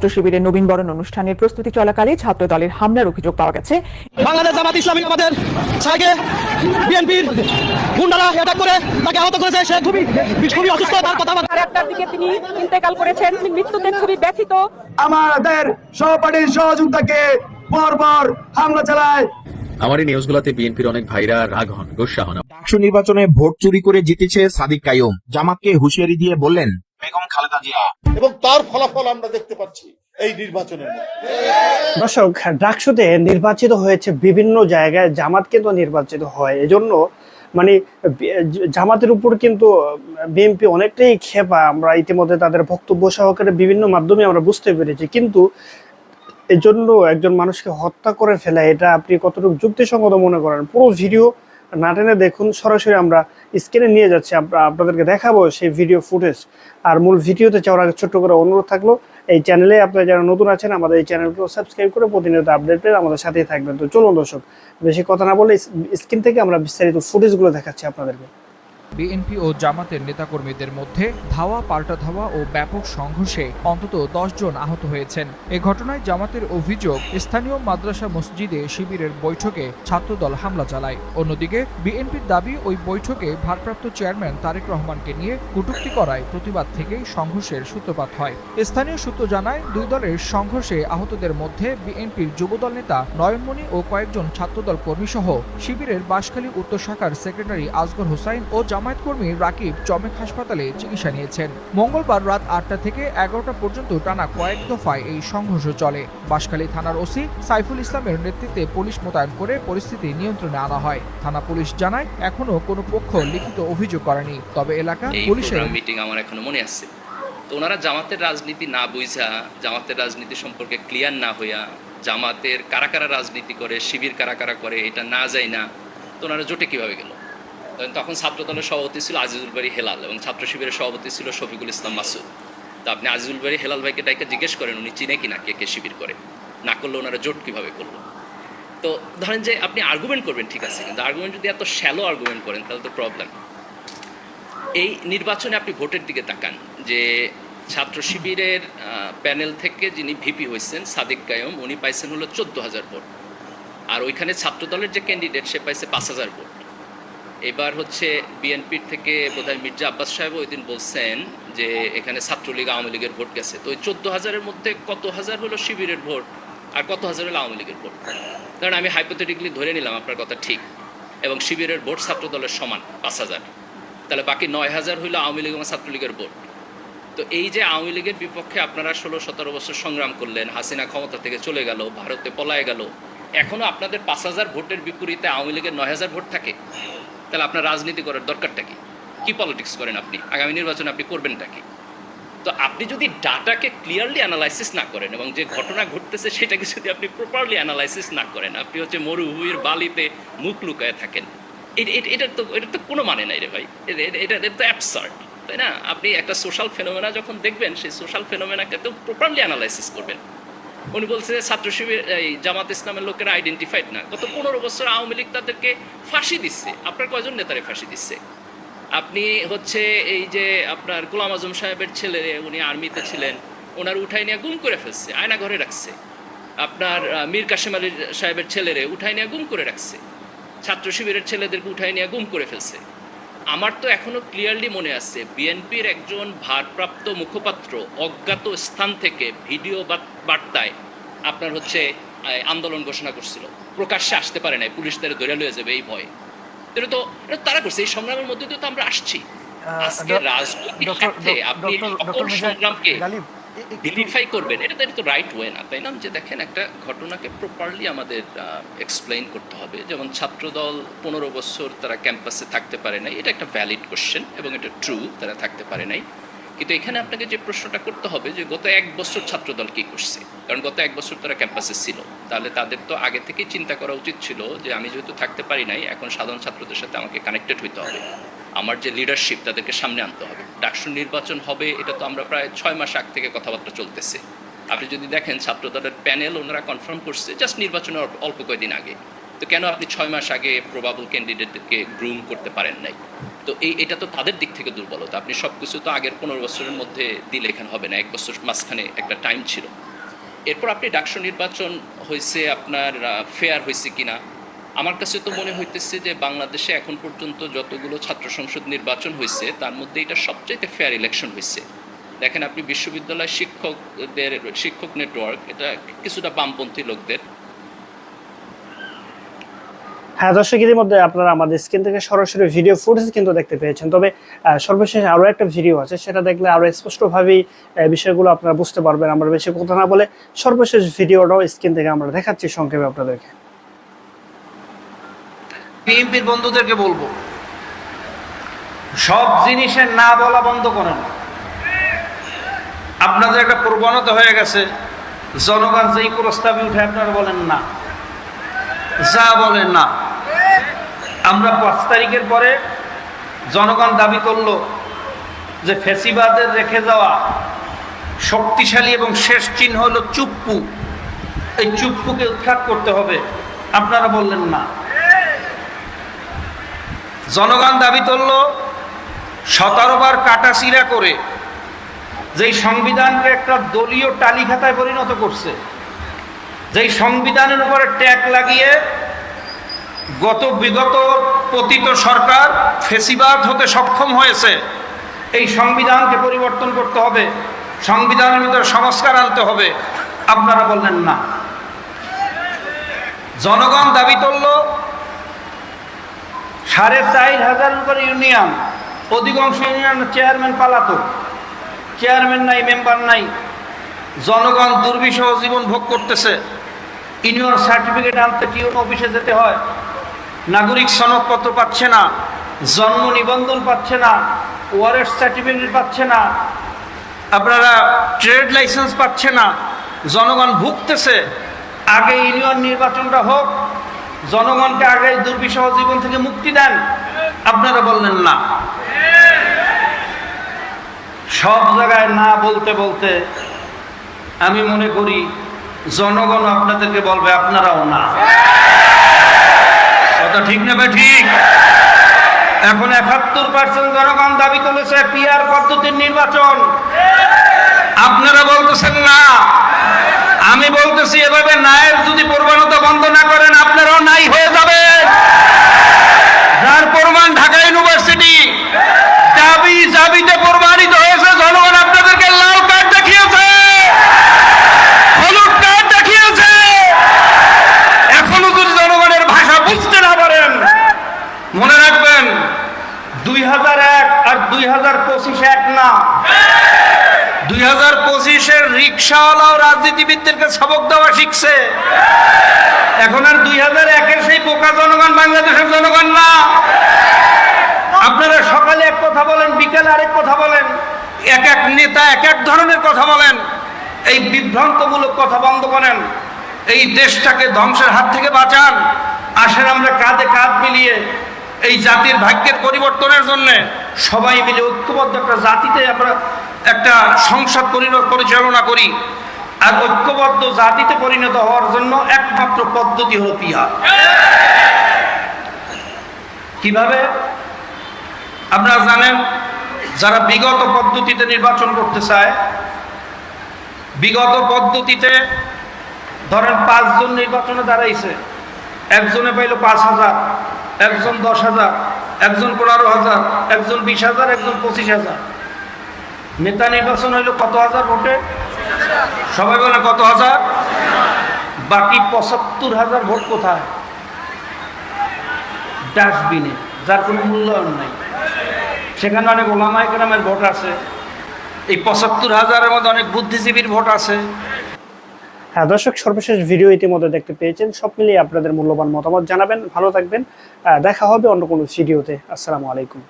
ছাত্র শিবিরের নবীনবরণ অনুষ্ঠানের প্রস্তুতি চলাকালে ছাত্র দলের হামলার অভিযোগ পাওয়া গেছে। বাংলাদেশ জামাত ইসলামী আমাদের সাইকে বিএনপির গুন্ডারা অ্যাটাক করে তাকে আহত করেছে। সে খুবই খুবই অসুস্থ তার কথা সাড়ে আটটার দিকে তিনি ইন্তেকাল করেছেন তিনি মৃত্যুতে খুবই ব্যথিত। আমাদের সহপাঠীর সহযোগিতাকে পরপর হামলা চালায়। আমার এই নিউজগুলোতে বিএনপির অনেক ভাইরা রাগ হন গোসা হন। ডাকসু নির্বাচনে ভোট চুরি করে জিতেছে সাদিক কায়ুম জামাতকে হুঁশিয়ারি দিয়ে বললেন বেগম খালেদা জিয়া। এবং তার ফলাফল আমরা দেখতে পাচ্ছি এই নির্বাচনের দর্শক ডাকসুতে নির্বাচিত হয়েছে বিভিন্ন জায়গায় জামাত কিন্তু নির্বাচিত হয়। এজন্য মানে জামাতের উপর কিন্তু বিএনপি অনেকটাই খেপা। আমরা ইতিমধ্যে তাদের বক্তব্য সহকারে বিভিন্ন মাধ্যমে আমরা বুঝতে পেরেছি। কিন্তু এজন্য একজন মানুষকে হত্যা করে ফেলা এটা আপনি কতটুকু যুক্তিসঙ্গত মনে করেন? পুরো ভিডিও না টেনে দেখুন, সরাসরি আমরা স্ক্রিনে নিয়ে যাচ্ছি। আপনাদেরকে দেখাবো সেই ভিডিও ফুটেজ আর মূল ভিডিওতে যাওয়ার আগে ছোট্ট করে অনুরোধ থাকল, এই চ্যানেলে আপনারা যারা নতুন আছেন, আমাদের এই চ্যানেলগুলো সাবস্ক্রাইব করে প্রতিনিয়ত আপডেট পেয়ে আমাদের সাথেই থাকবেন। তো চলুন দর্শক, বেশি কথা না বলে স্ক্রিন থেকে আমরা বিস্তারিত ফুটেজগুলো দেখাচ্ছি আপনাদেরকে। বিএনপি ও জামাতের নেতাকর্মীদের মধ্যে ধাওয়া পাল্টা ধাওয়া ও ব্যাপক সংঘর্ষে অন্তত দশ জন আহত হয়েছেন। এ ঘটনায় জামাতের অভিযোগ, স্থানীয় মাদ্রাসা মসজিদে শিবিরের বৈঠকে ছাত্রদল হামলা চালায়। অন্যদিকে, বিএনপির দাবি, ওই বৈঠকে ভারপ্রাপ্ত চেয়ারম্যান তারেক রহমানকে নিয়ে কটূক্তি করায় প্রতিবাদ থেকেই সংঘর্ষের সূত্রপাত হয়। স্থানীয় সূত্র জানায়, দুই দলের সংঘর্ষে আহতদের মধ্যে বিএনপির যুবদল নেতা নয়নমণি ও কয়েকজন ছাত্রদল কর্মীসহ শিবিরের বাঁশখালী উত্তর শাখার সেক্রেটারি আসগর হোসাইন ও জামায়াত কর্মী রাকিব চমেক হাসপাতালে চিকিৎসা নিয়েছেন। মঙ্গলবার রাত আটটা থেকে এগারোটা পর্যন্ত টানা কয়েক দফায় এই সংঘর্ষ চলে। বাঁশখালী থানার ওসি সাইফুল ইসলামের নেতৃত্বে পুলিশ মোতায়েন করে পরিস্থিতি নিয়ন্ত্রণে আনা হয়। থানা পুলিশ জানায় এখনও কোনো পক্ষ লিখিত অভিযোগ করেনি। তবে এলাকা পুলিশের মিটিং আমার এখনও মনে আছে। তো ওনারা জামাতের রাজনীতি না বুঝা জামাতের রাজনীতি সম্পর্কে ক্লিয়ার না হইয়া জামাতের কারা কারা রাজনীতি করে শিবির কারা কারা করে এটা না যায় না তো ওনারা জোটে কীভাবে গেল? তখন- ছাত্র দলের সভাপতি ছিল আজিজুল বাড়ি হেলাল এবং ছাত্র শিবিরের সভাপতি ছিল শফিকুল ইসলাম মাসুদ। তো আপনি আজিজুল বাড়ি হেলাল ভাইকে ডাইকে জিজ্ঞেস করেন, উনি চিনে কিনা কে কে শিবির করে? না করলে ওনারা জোট কীভাবে করল? তো ধরেন যে আপনি আর্গুমেন্ট করবেন, ঠিক আছে, কিন্তু আর্গুমেন্ট যদি এত শ্যালো আর্গুমেন্ট করেন, তাহলে তো প্রবলেম এই নির্বাচনে আপনি ভোটের দিকে তাকান, যে ছাত্র শিবিরের প্যানেল থেকে যিনি ভিপি হয়েছেন, সাদিক কায়ম উনি পাইছেন হলো চোদ্দ হাজার ভোট। আর ওইখানে ছাত্র দলের যে ক্যান্ডিডেট সে পাইছে পাঁচ হাজার ভোট। এবার হচ্ছে বিএনপির থেকে বোধহয় মির্জা আব্বাস সাহেব ওই দিন বলছেন যে এখানে ছাত্রলীগ আওয়ামী লীগের ভোট গেছে। তো ওই চোদ্দ হাজারের মধ্যে কত হাজার হলো শিবিরের ভোট আর কত হাজার হলো আওয়ামী লীগের ভোট? কারণ আমি হাইপোথেটিকলি ধরে নিলাম আপনার কথা ঠিক এবং শিবিরের ভোট ছাত্র দলের সমান পাঁচ হাজার। তাহলে বাকি নয় হাজার হইল আওয়ামী লীগ এবং ছাত্রলীগের ভোট। তো এই যে আওয়ামী লীগের বিপক্ষে আপনারা ষোলো সতেরো বছর সংগ্রাম করলেন, হাসিনা ক্ষমতা থেকে চলে গেল, ভারতে পলায় গেল, এখনও আপনাদের পাঁচ হাজার ভোটের বিপরীতে আওয়ামী লীগের নয় হাজার ভোট থাকে? তাহলে আপনার রাজনীতি করার দরকারটা কি? কি পলিটিক্স করেন আপনি? আগামী নির্বাচনে আপনি করবেনটা কি? তো আপনি যদি ডাটাকে ক্লিয়ারলি অ্যানালাইসিস না করেন এবং যে ঘটনা ঘটতেছে সেটাকে যদি আপনি প্রপারলি অ্যানালাইসিস না করেন, আপনি হচ্ছে মরুভূমির বালিতে মুখ লুকায় থাকেন এটার তো এটার তো কোনো মানে নাই রে ভাই। এটা তো অ্যাবসার্ড তাই না? আপনি একটা সোশ্যাল ফেনোমেনা যখন দেখবেন, সেই সোশ্যাল ফেনোমেনাকে তো প্রপারলি অ্যানালাইসিস করবেন। উনি বলছে যে ছাত্র শিবির, এই জামাত ইসলামের লোকেরা আইডেন্টিফাইড না। গত পনেরো বছর আওয়ামী লীগ তাদেরকে ফাঁসি দিচ্ছে। আপনার কয়জন নেতারে ফাঁসি দিচ্ছে? আপনি হচ্ছে এই যে আপনার গোলাম আজম সাহেবের ছেলে, উনি আর্মিতে ছিলেন, ওনার উঠাই নিয়ে গুম করে ফেলছে, আয়না ঘরে রাখছে। আপনার মীর কাশেম আলী সাহেবের ছেলেরে উঠাই নিয়ে গুম করে রাখছে। ছাত্র শিবিরের ছেলেদেরকে উঠাই নিয়ে গুম করে ফেলছে। আমার তো এখনও ক্লিয়ারলি মনে আছে বিএনপির একজন ভারপ্রাপ্ত মুখপাত্র অজ্ঞাত স্থান থেকে ভিডিও বাত- বার্তায় আপনার হচ্ছে আন্দোলন ঘোষণা করছিল। প্রকাশ্যে আসতে পারে নাই পুলিশ তারা ধরে লয়ে যাবে এই ভয়ে। এটা তো এটা তারা করছে এই সংগ্রামের মধ্যে তো আমরা আসছি। আজকে রাজনৈতিক আপনি সকল সংগ্রামকে করবেন এটা তো রাইট ওয়ে না। তাই না? যে দেখেন একটা ঘটনাকে প্রপারলি আমাদের এক্সপ্লেইন করতে হবে। যেমন ছাত্রদল পনেরো বছর তারা ক্যাম্পাসে থাকতে পারে নাই এটা একটা ভ্যালিড কোশ্চেন এবং এটা ট্রু তারা থাকতে পারে নাই। কিন্তু এখানে আপনাকে যে প্রশ্নটা করতে হবে যে গত এক বছর ছাত্রদল কি করছে? কারণ গত এক বছর তারা ক্যাম্পাসে ছিল। তাহলে তাদের তো আগে থেকেই চিন্তা করা উচিত ছিল যে আমি যেহেতু থাকতে পারি নাই, এখন সাধারণ ছাত্রদের সাথে আমাকে কানেক্টেড হইতে হবে। আমার যে লিডারশিপ তাদেরকে সামনে আনতে হবে। ডাকসু নির্বাচন হবে, এটা তো আমরা প্রায় ছয় মাস আগ থেকে কথাবার্তা চলতেছে। আপনি যদি দেখেন ছাত্রদলের প্যানেল ওনারা কনফার্ম করছে জাস্ট নির্বাচনের অল্প- কয়েকদিন আগে। তো কেন আপনি ছয় মাস আগে প্রবাবল ক্যান্ডিডেটদেরকে গ্রুম করতে পারেন নাই? তো এই, এটা তো তাদের দিক থেকে দুর্বলতা। আপনি সব কিছু তো আগের পনেরো বছরের মধ্যে দিলে এখানে হবে না, এক বছর মাঝখানে একটা টাইম ছিল। এরপর আপনি ডাকসু নির্বাচন হয়েছে, আপনার ফেয়ার হয়েছে কিনা? আমার কাছে তো মনে হইতেছে যে বাংলাদেশে এখন পর্যন্ত যতগুলো ছাত্র সংসদ নির্বাচন হয়েছে, তার মধ্যে এটা সবচাইতে ফেয়ার ইলেকশন হয়েছে। দেখেন আপনি বিশ্ববিদ্যালয় শিক্ষকদের, শিক্ষক নেটওয়ার্ক এটা কিছুটা বামপন্থী লোকদের। হ্যাঁ দর্শক ইতিমধ্যে আপনারা আমাদের স্ক্রিন থেকে সরাসরি ভিডিও ফুটেজ কিন্তু দেখতে পেয়েছেন। তবে সর্বশেষ আরও একটা ভিডিও আছে, সেটা দেখলে আরও স্পষ্টভাবেই বিষয়গুলো আপনারা বুঝতে পারবেন। আমরা বেশি কথা না বলে সর্বশেষ ভিডিওটাও স্ক্রিন থেকে আমরা দেখাচ্ছি সংক্ষেপে আপনাদেরকে। বিএনপির বন্ধুদেরকে বলব, সব জিনিসের না বলা বন্ধ করেন। আপনাদের একটা প্রবণতা হয়ে গেছে, জনগণ যেই প্রস্তাবে উঠে আপনারা বলেন না। যা বলেন না। আমরা পাঁচ তারিখের পরে জনগণ দাবি করল যে ফেসিবাদের রেখে যাওয়া শক্তিশালী এবং শেষ চিহ্ন হলো চুপ্পু। এই চুপ্পুকে উৎখাত করতে হবে। আপনারা বললেন না। জনগণ দাবি করল সতেরোবার কাটাছিরা করে যেই সংবিধানকে একটা দলীয় টালি খাতায় পরিণত করছে, যেই সংবিধানের উপরে ট্যাগ লাগিয়ে গত বিগত পতিত সরকার ফেসিবাদ হতে সক্ষম হয়েছে। এই সংবিধানকে পরিবর্তন করতে হবে, সংবিধানের ভিতরে সংস্কার আনতে হবে। আপনারা বললেন না। জনগণ দাবি করল সাড়ে চার হাজার উপর ইউনিয়ন, অধিকাংশ ইউনিয়ন চেয়ারম্যান পালাতো। চেয়ারম্যান নাই, মেম্বার নাই। জনগণ দুর্বিষহ জীবন ভোগ করতেছে। ইউনিয়ন সার্টিফিকেট আনতে টিউন অফিসে যেতে হয়। নাগরিক সনদপত্র পাচ্ছে না, জন্ম নিবন্ধন পাচ্ছে না ওয়ারেস্ট সার্টিফিকেট পাচ্ছে না, আপনারা ট্রেড লাইসেন্স পাচ্ছে না, জনগণ ভুগতেছে। আগে ইউনিয়ন নির্বাচনটা হোক, জনগণকে আগে এই দুর্বিষহ জীবন থেকে মুক্তি দেন, আপনারা বললেন না। সব জায়গায় না বলতে বলতে আমি মনে করি, জনগণ আপনাদেরকে বলবে, আপনারাও না। কথা ঠিক না ভাই ঠিক এখন একাত্তর পার্সেন্ট জনগণ দাবি করেছে পিয়ার পদ্ধতির নির্বাচন। আপনারা বলতেছেন না। আমি বলতেছি এভাবে নায়ের যদি প্রবণতা বন্ধ না করেন, আপনারাও নাই হয়ে যাবে যার প্রমাণ ঢাকা ইউনিভার্সিটি দাবি দাবিতে প্রমাণিত হয়েছে জনগণ আপনাদেরকে লাল কার্ড দেখিয়েছে হলুদ কার্ড দেখিয়েছে এখনও যদি জনগণের ভাষা বুঝতে না পারেন মনে রাখবেন দুই হাজার এক আর দুই হাজার পঁচিশ এক না দুই হাজার পঁচিশের রাজনীতিবিদদেরকে সবক দেওয়া শিখছে। এখন আর দুই হাজার সেই জনগণ বাংলাদেশের জনগণ না। আপনারা সকালে এক কথা বলেন, বিকেলে আরেক কথা বলেন, এক এক নেতা এক এক ধরনের কথা বলেন। এই বিভ্রান্তমূলক কথা বন্ধ করেন। এই দেশটাকে ধ্বংসের হাত থেকে বাঁচান। আসেন আমরা কাঁধে কাঁধ মিলিয়ে এই জাতির ভাগ্যের পরিবর্তনের জন্য সবাই মিলে ঐক্যবদ্ধ একটা জাতিতে আমরা একটা সংসদ পরিচালনা করি। আর ঐক্যবদ্ধ জাতিতে পরিণত হওয়ার জন্য একমাত্র পদ্ধতি হলো পিয়ার। কীভাবে? আপনারা জানেন, যারা বিগত পদ্ধতিতে নির্বাচন করতে চায়, বিগত পদ্ধতিতে ধরেন পাঁচজন নির্বাচনে দাঁড়াইছে। একজনে পাইল পাঁচ হাজার, একজন দশ হাজার, একজন পনেরো হাজার, একজন বিশ হাজার, একজন পঁচিশ হাজার। নেতা নির্বাচন হইল কত হাজার ভোটে? সবাই বলে কত হাজার? বাকি পঁচাত্তর হাজার ভোট কোথায়? ডাস্টবিনে, যার কোনো মূল্যায়ন নাই। সেখানে অনেক ওলামাই গ্রামের ভোট আছে। এই পঁচাত্তর হাজারের মধ্যে অনেক বুদ্ধিজীবীর ভোট আছে। হ্যাঁ দর্শক, সর্বশেষ ভিডিও ইতিমধ্যে দেখতে পেয়েছেন। সব মিলিয়ে আপনাদের মূল্যবান মতামত জানাবেন। ভালো থাকবেন। দেখা হবে অন্য কোনো ভিডিওতে আসসালামু আলাইকুম।